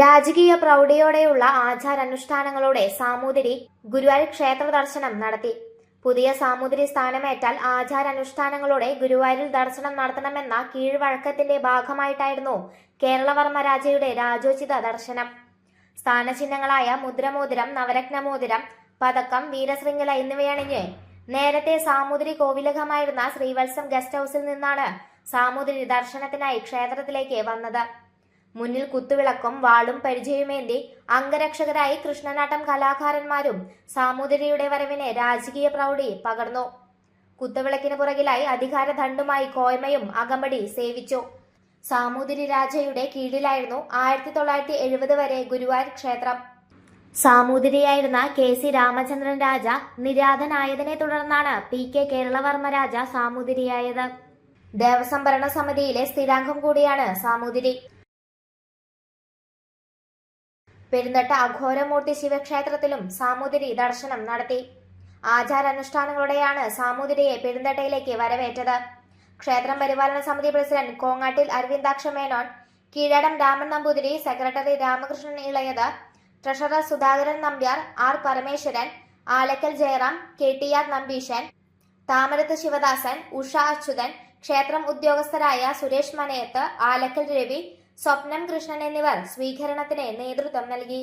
രാജകീയ പ്രൗഢിയോടെയുള്ള ആചാരാനുഷ്ഠാനങ്ങളോടെ സാമൂതിരി ഗുരുവായൂർ ക്ഷേത്ര ദർശനം നടത്തി. പുതിയ സാമൂതിരി സ്ഥാനമേറ്റാൽ ആചാരാനുഷ്ഠാനങ്ങളോടെ ഗുരുവായൂരിൽ ദർശനം നടത്തണമെന്ന കീഴ്വഴക്കത്തിന്റെ ഭാഗമായിട്ടായിരുന്നു കേരളവർമ്മ രാജയുടെ രാജോചിത ദർശനം. സ്ഥാനചിഹ്നങ്ങളായ മുദ്രമോതിരം നവരത്നമോതിരം പതക്കം വീരശൃംഖല എന്നിവയണിഞ്ഞ് നേരത്തെ സാമൂതിരി കോവിലകമായിരുന്ന ശ്രീവത്സം ഗസ്റ്റ് ഹൌസിൽ നിന്നാണ് സാമൂതിരി ദർശനത്തിനായി ക്ഷേത്രത്തിലേക്ക് വന്നത്. മുന്നിൽ കുത്തുവിളക്കും വാളും പരിചയമേന്തി അംഗരക്ഷകരായി കൃഷ്ണനാട്ടം കലാകാരന്മാരും സാമൂതിരിയുടെ വരവിനെ രാജകീയ പ്രൗഢി പകർന്നു. കുത്തുവിളക്കിന് പുറകിലായി അധികാര ദണ്ഡുമായി കോയ്മയും അകമ്പടി സേവിച്ചു. സാമൂതിരി രാജയുടെ കീഴിലായിരുന്നു ആയിരത്തി തൊള്ളായിരത്തി എഴുപത് വരെ ഗുരുവായൂർ ക്ഷേത്രം. സാമൂതിരിയായിരുന്ന കെ സി രാമചന്ദ്രൻ രാജ നിര്യാതനായതിനെ തുടർന്നാണ് പി കെ കേരളവർമ്മ രാജ സാമൂതിരിയായത്. ദേവസ്വം ഭരണ സമിതിയിലെ സ്ഥിരാംഗം കൂടിയാണ് സാമൂതിരി. പെരുന്തട്ട അഘോരമൂർത്തി ശിവക്ഷേത്രത്തിലും സാമൂതിരി ദർശനം നടത്തി. ആചാരാനുഷ്ഠാനങ്ങളോടെയാണ് സാമൂതിരിയെ പെരുന്തട്ടയിലേക്ക് വരവേറ്റത്. ക്ഷേത്രം പരിപാലന സമിതി president Kongattil Aravindaksha Menon Keezhadam Raman Namboothiri secretary Ramakrishnan Elayath treasurer Sudhakaran Nambiar R Parameswaran Alakkal Jayaram K T R Nambeesan Thamarath Sivadasan Usha Achuthan ക്ഷേത്രം ഉദ്യോഗസ്ഥരായ സുരേഷ് മനയത്ത് ആലക്കൽ രവി സ്വപ്നം കൃഷ്ണൻ എന്നിവർ സ്വീകരണത്തിന് നേതൃത്വം നൽകി.